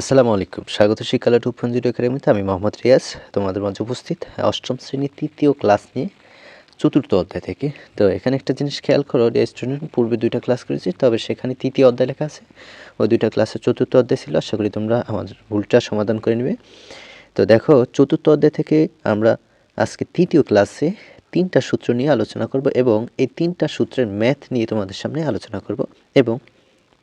আসসালামু আলাইকুম। স্বাগত শিক্ষালয় টু জিরো একাডেমিতে আমি মোহাম্মদ রিয়াজ। তোমাদের মাঝে উপস্থিত অষ্টম শ্রেণির তৃতীয় ক্লাস নিয়ে চতুর্থ অধ্যায় থেকে। তো এখানে একটা জিনিস খেয়াল করো যে স্টুডেন্ট পূর্বে দুইটা ক্লাস করেছি, তবে সেখানে তৃতীয় অধ্যায় লেখা আছে। ওই দুইটা ক্লাসে চতুর্থ অধ্যায় ছিল, আশা করি তোমরা আমাদের ভুলটা সমাধান করে নেবে। তো দেখো, চতুর্থ অধ্যায় থেকে আমরা আজকে তৃতীয় ক্লাসে তিনটা সূত্র নিয়ে আলোচনা করব এবং এই তিনটা সূত্রের ম্যাথ নিয়ে তোমাদের সামনে আলোচনা করব এবং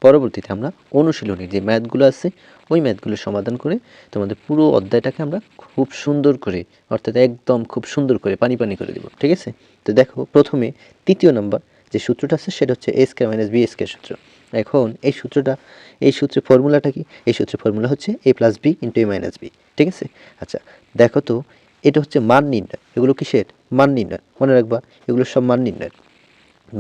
পরবর্তীতে আমরা অনুশীলনী যে ম্যাথগুলো আছে, ওই ম্যাথগুলো সমাধান করে তোমাদের পুরো অধ্যায়টাকে আমরা খুব সুন্দর করে, অর্থাৎ একদম খুব সুন্দর করে পানি পানি করে দেবো, ঠিক আছে? তো দেখো, প্রথমে তৃতীয় নম্বর যে সূত্রটা আছে, সেটা হচ্ছে S K minus B S K সূত্র। এখন এই সূত্রটা, এই সূত্রের ফর্মুলাটা কি? এই সূত্রের ফর্মুলা হচ্ছে A plus B into A minus B ঠিক আছে? আচ্ছা দেখো তো, এটা হচ্ছে মান নির্ণয়। এগুলো কিসের? মান নির্ণয়। মনে রাখবা, এগুলো সব মান নির্ণয়।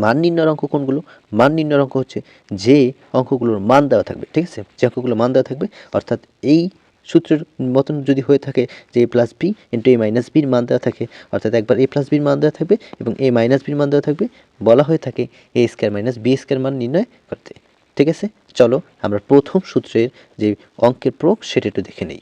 মান নির্ণয়ের অঙ্ক কোনগুলো? মান নির্ণয়ের অঙ্ক হচ্ছে যে অঙ্কগুলোর মান দেওয়া থাকবে, ঠিক আছে? যে অঙ্কগুলো মান দেওয়া থাকবে, অর্থাৎ এই সূত্রের মতন যদি হয়ে থাকে যে A plus B into A minus বির মান দেওয়া থাকে, অর্থাৎ একবার এ প্লাস বির মান দেওয়া থাকবে এবং এ মাইনাস বির মান দেওয়া থাকবে, বলা হয়ে থাকে A square minus B square মান নির্ণয় করতে, ঠিক আছে? চলো আমরা প্রথম সূত্রের যে অঙ্কের প্রয়োগ সেটা একটু দেখে নিই।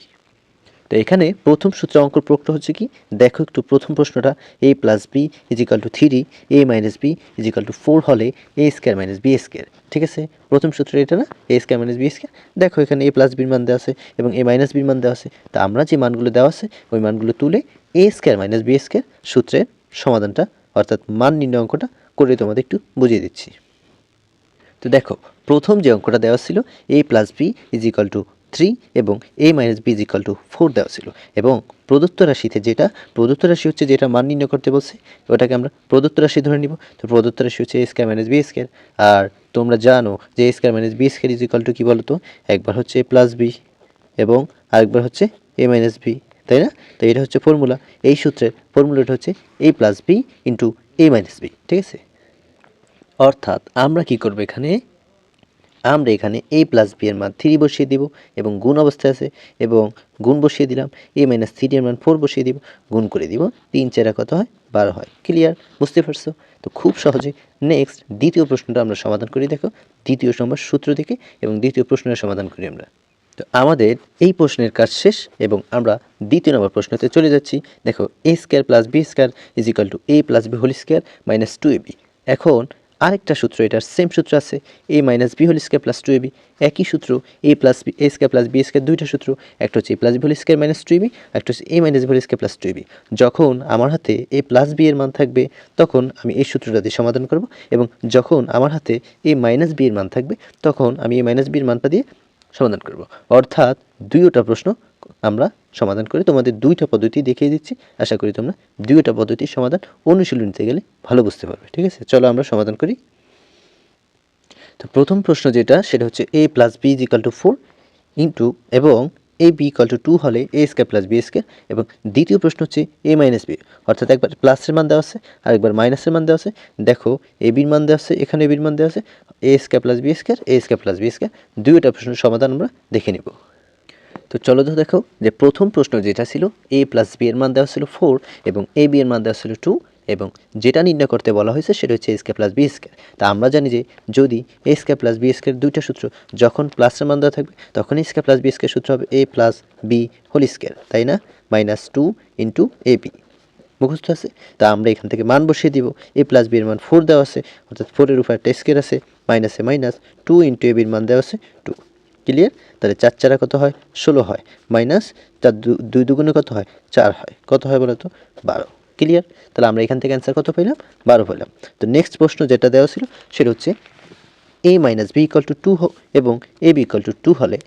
তো এখানে প্রথম সূত্র অঙ্ক প্রক্রিয়া হচ্ছে কি? দেখো একটু প্রথম প্রশ্নটা A plus B is equal to three A minus B is equal to four হলে A square minus B square ঠিক আছে? প্রথম সূত্র এটা না? A square minus B square দেখো এখানে এ প্লাস বির মান দেওয়া আছে এবং এ মাইনাস বির মান দেওয়া আছে। তা আমরা যে মানগুলো দেওয়া আছে, ওই মানগুলো তুলে A square minus B square সূত্রের সমাধানটা, অর্থাৎ মান নির্ণয় অঙ্কটা করে তোমাদের একটু বুঝিয়ে দিচ্ছি। তো দেখো, প্রথম যে অঙ্কটা দেওয়া ছিল A plus B is equal to three এবং A minus B is equal to four দেওয়া ছিল। এবং প্রদত্ত রাশিতে যেটা, প্রদত্ত রাশি হচ্ছে যেটা মান নির্ণয় করতে বলছে, ওটাকে আমরা প্রদত্ত রাশি ধরে নিব। তো প্রদত্ত রাশি হচ্ছে A square minus B square আর তোমরা জানো যে A square minus B square is equal to কী বলো তো একবার হচ্ছে এ প্লাস বি এবং আরেকবার হচ্ছে এ মাইনাস বি তাই না? তো এটা হচ্ছে ফর্মুলা এই সূত্রের ফর্মুলাটা হচ্ছে A plus B into A minus B ঠিক আছে? অর্থাৎ আমরা কি করব এখানে? আমরা এখানে এ প্লাস বি এর মান থ্রি বসিয়ে দিব এবং গুণ অবস্থায় আছে এবং গুণ বসিয়ে দিলাম এ মাইনাস থ্রি এর মান ফোর বসিয়ে দিব, গুণ করে দিব তিন চারা কত হয়? বারো হয়। ক্লিয়ার বুঝতে পারছ? তো খুব সহজে নেক্সট দ্বিতীয় প্রশ্নটা আমরা সমাধান করি, দেখো। দ্বিতীয় নম্বর সূত্র থেকে এবং দ্বিতীয় প্রশ্নের সমাধান করি আমরা। তো আমাদের এই প্রশ্নের কাজ শেষ এবং আমরা দ্বিতীয় নম্বর প্রশ্নতে চলে যাচ্ছি। দেখো A square plus B square is equal to A plus B whole square minus two A B এখন আরেকটা সূত্র, এটার সেম সূত্র আছে A minus B whole square plus two AB একই সূত্র A plus B A square plus B square দুইটা সূত্র, একটা হচ্ছে A plus B whole square minus two AB একটা হচ্ছে A minus B whole square plus two AB যখন আমার হাতে এ প্লাস বি এর মান থাকবে, তখন আমি এই সূত্রটা দিয়ে সমাধান করব এবং যখন আমার হাতে এ মাইনাস বি এর মান থাকবে, তখন আমি এ মাইনাস বি এর মানটা দিয়ে সমাধান করব। অর্থাৎ দুইটা প্রশ্ন আমরা সমাধান করে তোমাদের দুইটা পদ্ধতি দেখিয়ে দিচ্ছি। আশা করি তোমরা দুইটা পদ্ধতির সমাধান অনুশীলনীতে গেলে ভালো বুঝতে পারবে, ঠিক আছে? চলো আমরা সমাধান করি। তো প্রথম প্রশ্ন যেটা, সেটা হচ্ছে A plus B is equal to four into এবং A B equal to two হলে A square plus B square এবং দ্বিতীয় প্রশ্ন হচ্ছে এ মাইনাস বি অর্থাৎ একবার প্লাসের মান দেওয়া আছে আর একবার মাইনাসের মান দেওয়া আছে। দেখো এ বির মান দেওয়া আছে, এখানে এ বির মান দেওয়া আছে A square plus B square A square plus B square দুইটা প্রশ্নের সমাধান আমরা দেখে নিব। তো চলো তো দেখো যে প্রথম প্রশ্ন যেটা ছিল এ প্লাস বি এর মান দেওয়া ছিল ফোর এবং এ বি এর মান দেওয়া ছিল টু এবং যেটা নির্ণয় করতে বলা হয়েছে সেটা হচ্ছে স্কে প্লাস বি স্কোয়ার তা আমরা জানি যে যদি A square plus B square দুইটা সূত্র যখন প্লাসের মান দেওয়া থাকবে, তখন স্কে প্লাস বি স্কোয়ার সূত্র হবে A plus B whole square তাই না? Minus two into A B মুখস্থ আছে? তা আমরা এখান থেকে মান বসিয়ে দিব। এ প্লাস বি এর মান ফোর দেওয়া আছে, অর্থাৎ ফোরের উপর একটা স্কেয়ার আছে মাইনাসে মাইনাস টু ইন্টু এ বির মান দেওয়া আছে টু ক্লিয়ার তাহলে চার চারা কত হয়? ষোলো হয়। মাইনাস চার দুই দুগুণে কত হয়? চার হয়। কত হয় বলো তো বারো। ক্লিয়ার তাহলে আমরা এখান থেকে অ্যান্সার কত পেলাম? বারো পেলাম। তো নেক্সট প্রশ্ন যেটা দেওয়া ছিল, সেটা হচ্ছে A minus B equal to two এবং A B equal to two হলে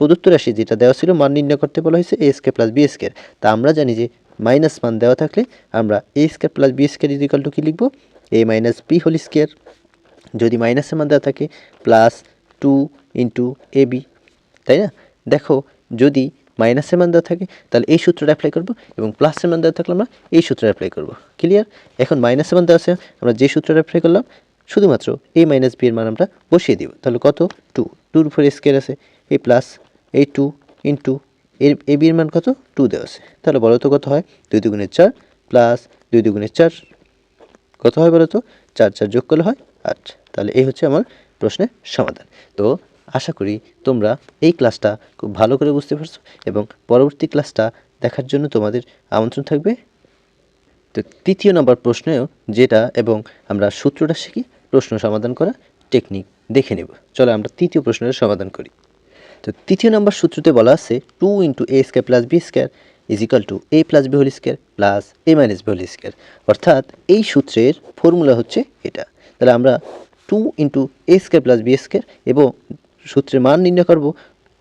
প্রদত্ত রাশি যেটা দেওয়া ছিল মান নির্ণয় করতে বলা হয়েছে এ স্কে প্লাস বি স্কের তা আমরা জানি যে মাইনাস মান দেওয়া থাকলে আমরা A square plus B square is equal to কী লিখব? A minus B whole square যদি মাইনাসের মান দেওয়া থাকে plus two into A B তাই না? দেখো, যদি মাইনাসের মান দেওয়া থাকে, তাহলে এই সূত্রটা অ্যাপ্লাই করব এবং প্লাসের মান দেওয়া থাকলে আমরা এই সূত্রটা অ্যাপ্লাই করব। ক্লিয়ার এখন মাইনাসের মান দেওয়া আছে, আমরা যে সূত্রটা অ্যাপ্লাই করলাম, শুধুমাত্র এ মাইনাস বি এর মান আমরা বসিয়ে দিব। তাহলে কত? টু টুর উপরে স্কেয়ার আছে এ প্লাস এই টু ইন্টু এর, এ বির মান কত? টু দেওয়া আছে। তাহলে বলো তো কত হয়? দুই দুগুণের চার প্লাস দুই দুগুণের চার, কত হয় বলো তো? চার চার যোগ করলে হয় আট। তাহলে এই হচ্ছে আমার প্রশ্নের সমাধান। তো আশা করি তোমরা এই ক্লাসটা খুব ভালো করে বুঝতে পারছ এবং পরবর্তী ক্লাসটা দেখার জন্য তোমাদের আমন্ত্রণ থাকবে। তো তৃতীয় নম্বর প্রশ্নেও যেটা এবং আমরা সূত্রটা শিখি, প্রশ্ন সমাধান করা টেকনিক দেখে নেব। চলো আমরা তৃতীয় প্রশ্নের সমাধান করি। তো তৃতীয় নম্বর সূত্রতে বলা আছে two into A square plus B square is equal to A plus B whole square plus A minus B whole square অর্থাৎ এই সূত্রের ফর্মুলা হচ্ছে এটা। তাহলে আমরা two into A square plus B square এবং সূত্রের মান নির্ণয় করব,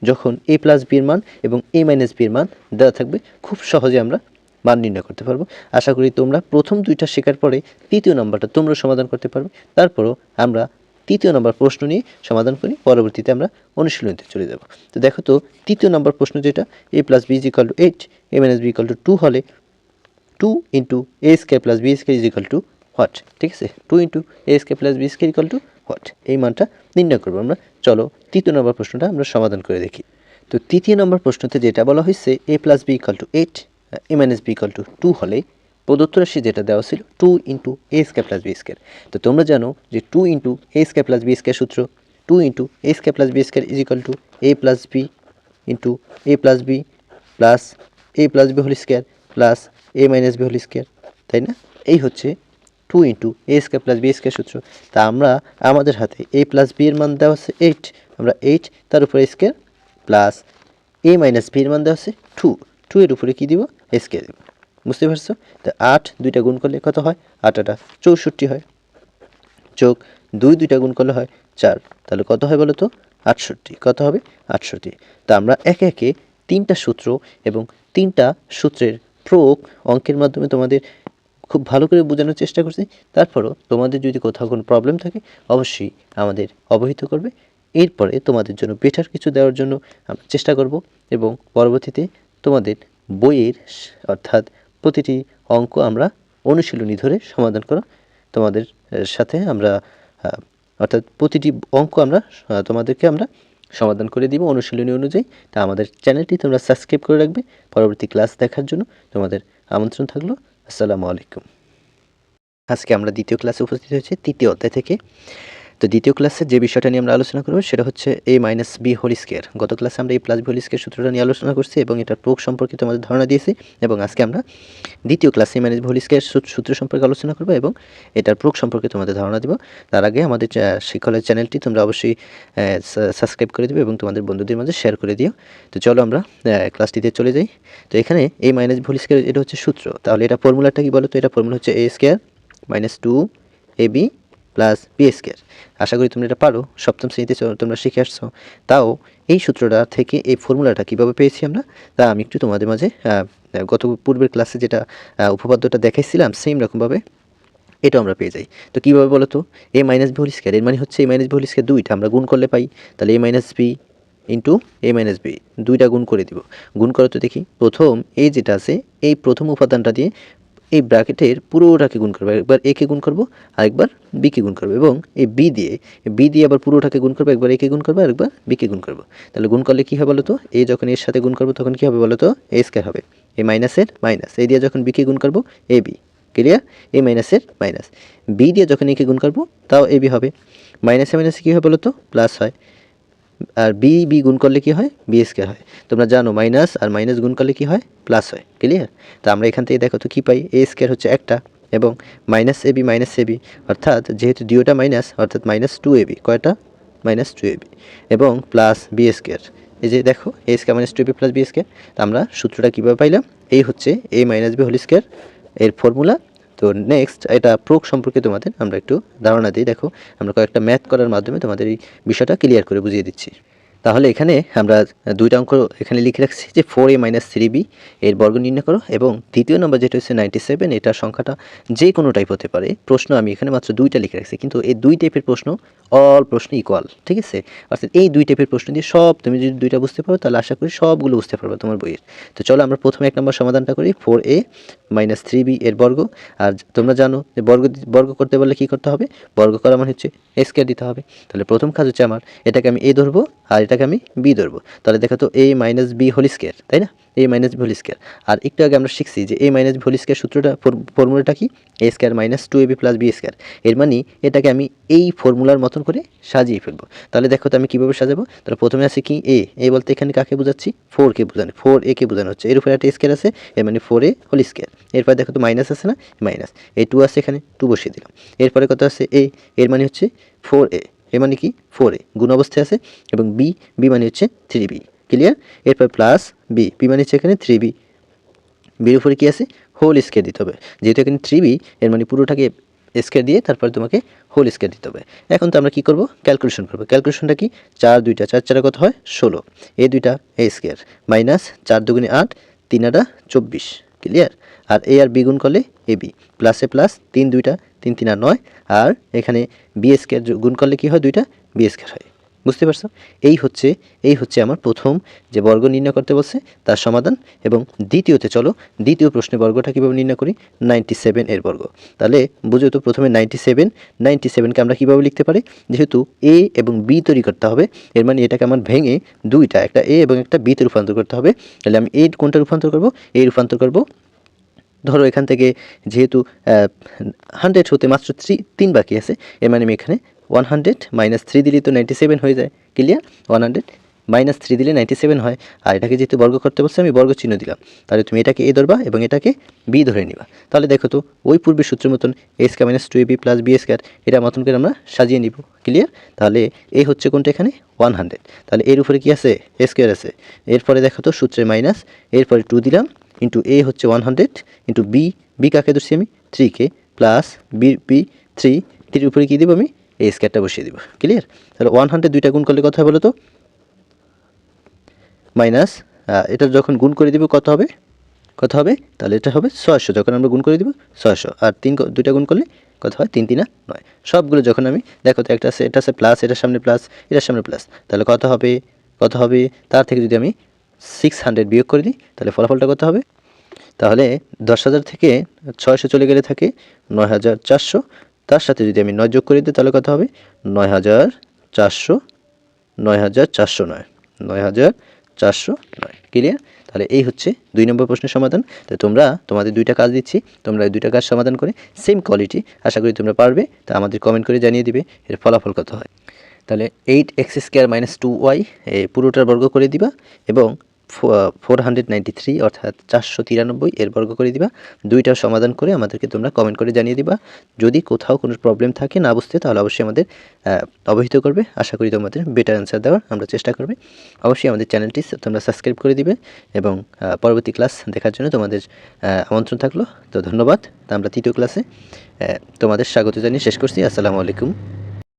যখন এ প্লাস বির মান এবং এ মাইনাস বির মান দেওয়া থাকবে, খুব সহজে আমরা মান নির্ণয় করতে পারব। আশা করি তোমরা প্রথম দুইটা শেখার পরে তৃতীয় নম্বরটা তোমরা সমাধান করতে পারবে। তারপরও আমরা তৃতীয় নম্বর প্রশ্ন নিয়ে সমাধান করি পরবর্তীতে আমরা অনুশীলনীতে চলে যাব। তো দেখো তো, তৃতীয় নম্বর প্রশ্ন যেটা A plus B is to eight A minus B equal to two হলে two into A square plus B square is to what ঠিক আছে? Two into A square plus B square equal to what এই মানটা নির্ণয় করব আমরা। চলো, তৃতীয় নম্বর প্রশ্নটা আমরা সমাধান করে দেখি। তো তৃতীয় নম্বর প্রশ্নতে যেটা বলা হয়েছে A plus B equal to eight A minus B equal to two হলে প্রদত্ত রাশি যেটা দেওয়া ছিল two into A square plus B square তো তোমরা জানো যে two into A square plus B square সূত্র two into A square plus B square is equal to A plus B into A plus B plus A plus B whole square plus A minus B whole square তাই না? এই হচ্ছে two into A square plus B square সূত্র। তা আমরা আমাদের হাতে এ plus B এর মান দেওয়া আছে এইট আমরা এইট তার উপরে square plus A minus B এর মান দেওয়া আছে টু টু এর উপরে কী দিব? স্কোয়ার দিব। বুঝতে পারছ? তো আট দুইটা গুণ করলে কত হয়? আট আটা চৌষট্টি হয়। যোগ দুই দুইটা গুণ করলে হয় চার। তাহলে কত হয় বলো তো আটষট্টি। কত হবে? আটষট্টি। তা আমরা একে একে তিনটা সূত্র এবং তিনটা সূত্রের প্রয়োগ অঙ্কের মাধ্যমে তোমাদের খুব ভালো করে বোঝানোর চেষ্টা করছি। তারপরও তোমাদের যদি কোথাও কোনো প্রবলেম থাকে, অবশ্যই আমাদের অবহিত করবে। এরপরে তোমাদের জন্য বেটার কিছু দেওয়ার জন্য আমরা চেষ্টা করব এবং পরবর্তীতে তোমাদের বইয়ের অর্থাৎ প্রতিটি অঙ্ক আমরা অনুশীলনী ধরে সমাধান করা তোমাদের সাথে আমরা অর্থাৎ প্রতিটি অঙ্ক আমরা তোমাদেরকে আমরা সমাধান করে দিব অনুশীলনী অনুযায়ী। তা আমাদের চ্যানেলটি তোমরা সাবস্ক্রাইব করে রাখবে। পরবর্তী ক্লাস দেখার জন্য তোমাদের আমন্ত্রণ থাকল। আসসালামু আলাইকুম। আজকে আমরা দ্বিতীয় ক্লাসে উপস্থিত হয়েছি তৃতীয় অধ্যায় থেকে। তো দ্বিতীয় ক্লাসে যে বিষয়টা নিয়ে আমরা আলোচনা করব, সেটা হচ্ছে এ মাইনাস বি হোল গত ক্লাসে আমরা এই প্লাস বি হোল স্কোয়ার সূত্রটা নিয়ে আলোচনা করছি এবং এটার প্রয়োগ সম্পর্কিত আমাদের ধারণা দিয়েছি এবং আজকে আমরা দ্বিতীয় ক্লাসে মাইনাস বি হোল স্কোয়ার সূত্র সম্পর্কে আলোচনা করব এবং এটার প্রয়োগ সম্পর্কে তোমাদের ধারণা দিব। তার আগে আমাদের শিক্ষলের চ্যানেলটি তোমরা অবশ্যই সাবস্ক্রাইব করে দিবে এবং তোমাদের বন্ধুদের মাঝে শেয়ার করে দিও। তো চলো আমরা ক্লাসটিতে চলে যাই। তো এখানে এই মাইনাস ভুল স্কোয়ার এটা হচ্ছে সূত্র। তাহলে এটা ফর্মুলাটা কি বলো তো? এটা ফর্মুলা হচ্ছে A square minus two A B plus B square আশা করি তোমরা এটা পারো, সপ্তম শ্রেণীতে তোমরা শিখে আসছো। তাও এই সূত্রটা থেকে এই ফর্মুলাটা কীভাবে পেয়েছি আমরা, তা আমি একটু তোমাদের মাঝে গত পূর্বের ক্লাসে যেটা উপপাদ্যটা দেখাইছিলাম সেম রকমভাবে এটাও আমরা পেয়ে যাই। তো কীভাবে বলো তো A minus B whole square এর মানে হচ্ছে A minus B whole square দুইটা, আমরা গুণ করলে পাই। তাহলে A minus B into A minus B দুইটা গুণ করে দিব। গুণ করো তো দেখি, প্রথম এই যেটা আছে, এই প্রথম উপাদানটা দিয়ে এই ব্র্যাকেটের পুরোটাকে গুণ করব। একবার এ কে গুণ করব, আরেকবার বি কে গুণ করব এবং এই বি দিয়ে বি দিয়ে আবার পুরোটাকে গুণ করব, একবার এ কে গুণ করব, আরেকবার বি কে গুণ করব। তাহলে গুণ করলে কী হবে বলো তো এ যখন এর সাথে গুণ করব, তখন কী হবে বলো তো এ স্কোয়ার হবে এ মাইনাসের মাইনাস এ দিয়ে যখন বি কে গুণ করব এ বি ক্লিয়ার এ মাইনাসের মাইনাস বি দিয়ে যখন একে গুণ করব, তাও এ বি হবে। মাইনাসে মাইনাসে কী হবে বলো তো প্লাস হয়। আর বি বি গুণ করলে কি হয়? বি স্কোয়ার হয়। তোমরা জানো মাইনাস আর মাইনাস গুণ করলে কি হয়? প্লাস হয়। ক্লিয়ার তো আমরা এখান থেকে দেখো তো কী পাই? এ স্কোয়ার হচ্ছে একটা এবং minus A B minus A B অর্থাৎ যেহেতু দুইটা মাইনাস অর্থাৎ মাইনাস টু এ বি কয়টা? মাইনাস টু এ বি এবং প্লাস বি স্কোয়ার এই যে দেখো A square minus two B plus B square তো আমরা সূত্রটা কীভাবে পাইলাম? এই হচ্ছে A minus B whole square এর ফর্মুলা তো নেক্সট এটা প্রোগ সম্পর্কে তোমাদের আমরা একটু ধারণা দিই। দেখো, আমরা কয়েকটা ম্যাথ করার মাধ্যমে তোমাদের এই বিষয়টা ক্লিয়ার করে বুঝিয়ে দিচ্ছি। তাহলে এখানে আমরা দুইটা অঙ্ক এখানে লিখে রাখছি যে four A minus three B এর বর্গ নির্ণয় করো এবং দ্বিতীয় নম্বর যেটা হচ্ছে নাইনটি সেভেন এটার সংখ্যাটা যে কোনো টাইপ হতে পারে। প্রশ্ন আমি এখানে মাত্র দুইটা লিখে রাখছি, কিন্তু এই দুই টাইপের প্রশ্ন অল প্রশ্ন ইকুয়াল ঠিক আছে? অর্থাৎ এই দুই টাইপের প্রশ্ন দিয়ে সব তুমি যদি দুইটা বুঝতে পারো, তাহলে আশা করি সবগুলো বুঝতে পারবে তোমার বইয়ের। তো চলো আমরা প্রথমে এক নম্বর সমাধানটা করি four A minus three B এর বর্গ। আর তোমরা জানো যে বর্গ বর্গ করতে বললে কী করতে হবে? বর্গ করা মানে হচ্ছে স্কোয়ার দিতে হবে। তাহলে প্রথম কাজ হচ্ছে আমার, এটাকে আমি এ ধরবো, আর এটাকে আমি বি ধরবো। তাহলে দেখো তো A minus B whole square তাই না? A minus B whole square আর একটু আগে আমরা শিখছি যে A minus B whole square সূত্রটা ফর্মুলাটা কি? A square minus two A B plus B square এর মানে এটাকে আমি এই ফর্মুলার মতন করে সাজিয়ে ফেলব। তাহলে দেখো তো আমি কীভাবে সাজাবো? তাহলে প্রথমে আছে কি? এ এ বলতে এখানে কাকে বোঝাচ্ছি? ফোরকে বোঝানো ফোর এ কে বোঝানো হচ্ছে। এর উপরে একটা স্কোয়ার আছে, এর মানে ফোর এ হোল স্কোয়ার এরপরে দেখো তো মাইনাস আছে না? মাইনাস এ টু আছে এখানে টু বসিয়ে দিলাম। এরপরে কত আছে? এ এর মানে হচ্ছে ফোর এ এ মানে কি? Four A. গুণ অবস্থায় আছে এবং বি বি মানে হচ্ছে থ্রি বি ক্লিয়ার এরপর প্লাস বি বি মানে হচ্ছে এখানে থ্রি বি বির উপরে কী আছে? হোল স্কেয়ার দিতে হবে। যেহেতু এখানে থ্রি বি এর মানে পুরোটাকে স্কেয়ার দিয়ে তারপরে তোমাকে হোল স্কেয়ার দিতে হবে। এখন তো আমরা কী করব? ক্যালকুলেশন করব। ক্যালকুলেশনটা কি? চার, দুইটা, চার, চারে কত হয়? ষোলো। এ দুইটা, এ স্কোয়ার মাইনাস চার দুগুণে আট, তিন আটা চব্বিশ। ক্লিয়ার আর এ আর বি গুণ করলে এ বি। প্লাসে প্লাস তিন, দুইটা তিন তিন আর নয়। আর এখানে বি স্কোয়ার গুণ করলে কী হয়? দুইটা বি স্কোয়ার হয়। বুঝতে পারছ? এই হচ্ছে এই হচ্ছে আমার প্রথম যে বর্গ নির্ণয় করতে বলছে, তার সমাধান। এবং দ্বিতীয়তে চলো, দ্বিতীয় প্রশ্নে বর্গটা কীভাবে নির্ণয় করি? নাইনটি সেভেন এর বর্গ। তাহলে বুঝো তো প্রথমে নাইনটি সেভেন। নাইনটি সেভেনকে আমরা কীভাবে লিখতে পারি? যেহেতু এ এবং বি তৈরি করতে হবে, এর মানে এটাকে আমার ভেঙে দুইটা, একটা এ এবং একটা বিতে রূপান্তর করতে হবে। তাহলে আমি এ কোনটা রূপান্তর করব? এ রূপান্তর করব ধরো এখান থেকে যেহেতু হান্ড্রেড হতে মাত্র থ্রি তিন বাকি আছে, এর মানে আমি এখানে ওয়ান হান্ড্রেড মাইনাস থ্রি দিলে তো নাইনটি সেভেন হয়ে যায়। Clear one hundred minus three দিলে নাইনটি সেভেন হয়। আর এটাকে যেহেতু বর্গ করতে বলছে, আমি বর্গ চিহ্ন দিলাম। তাহলে তুমি এটাকে এ ধরবা এবং এটাকে বি ধরে নিবা। তাহলে দেখো তো, ওই পূর্বের সূত্রের মতন A square minus two A B plus B square এটা মতন করে আমরা সাজিয়ে নিব। ক্লিয়ার তাহলে এ হচ্ছে কোনটা এখানে? ওয়ান হান্ড্রেড তাহলে এর উপরে কি আছে? এ স্কোয়ার আছে। এরপরে দেখো তো সূত্রে মাইনাস এরপরে টু দিলাম। ইন্টু এ হচ্ছে one hundred into B B কাকে ধরছি আমি? থ্রি কে প্লাস বি বি থ্রি থ্রির উপরে কী দেবো আমি? এই স্কোয়ারটা বসিয়ে দেবো। ক্লিয়ার তাহলে ওয়ান হান্ড্রেড দুইটা গুণ করলে কথা বলো তো মাইনাস এটা যখন গুণ করে দিব কত হবে? কত হবে? তাহলে এটা হবে ছয়শো। যখন আমরা গুণ করে দিব ছয়শো। আর তিন দুইটা গুণ করলে কত হয়? তিন, তিনা নয়। সবগুলো যখন আমি, দেখো তো একটা আছে, এটা আছে প্লাস এটার সামনে প্লাস এটার সামনে প্লাস তাহলে কত হবে? কত হবে? তার থেকে যদি আমি সিক্স হান্ড্রেড বিয়োগ করে দিই, তাহলে ফলাফলটা কত হবে? তাহলে দশ হাজার থেকে ছয়শো চলে গেলে থাকে নয় হাজার চারশো। তার সাথে যদি আমি নয় যোগ করে দিই, তাহলে কত হবে? নয় হাজার চারশো, নয় হাজার চারশো নয় নয় হাজার চারশো নয়। ক্লিয়ার তাহলে এই হচ্ছে দুই নম্বর প্রশ্নের সমাধান। তো তোমরা, তোমাদের দুইটা কাজ দিচ্ছি, তোমরা এই দুইটা কাজ সমাধান করে সেম কোয়ালিটি আশা করি তোমরা পারবে, তা আমাদের কমেন্ট করে জানিয়ে দিবে এর ফলাফল কত হয়। তাহলে eight X square minus two Y পুরোটার বর্গ করে দিবা, এবং ফোর হান্ড্রেড নাইনটি থ্রি অর্থাৎ চারশো তিরানব্বই এর বর্গ করে দিবা। দুইটার সমাধান করে আমাদেরকে তোমরা কমেন্ট করে জানিয়ে দিবা। যদি কোথাও কোনো প্রবলেম থাকে না বুঝতে, তাহলে অবশ্যই আমাদের অবহিত করবে। আশা করি তোমাদের বেটার অ্যান্সার দেওয়ার আমরা চেষ্টা করবে। অবশ্যই আমাদের চ্যানেলটি তোমরা সাবস্ক্রাইব করে দিবে এবং পরবর্তী ক্লাস দেখার জন্য তোমাদের আমন্ত্রণ থাকল। তো ধন্যবাদ। আমরা তৃতীয় ক্লাসে তোমাদের স্বাগত জানিয়ে শেষ করছি। আসসালামু আলাইকুম।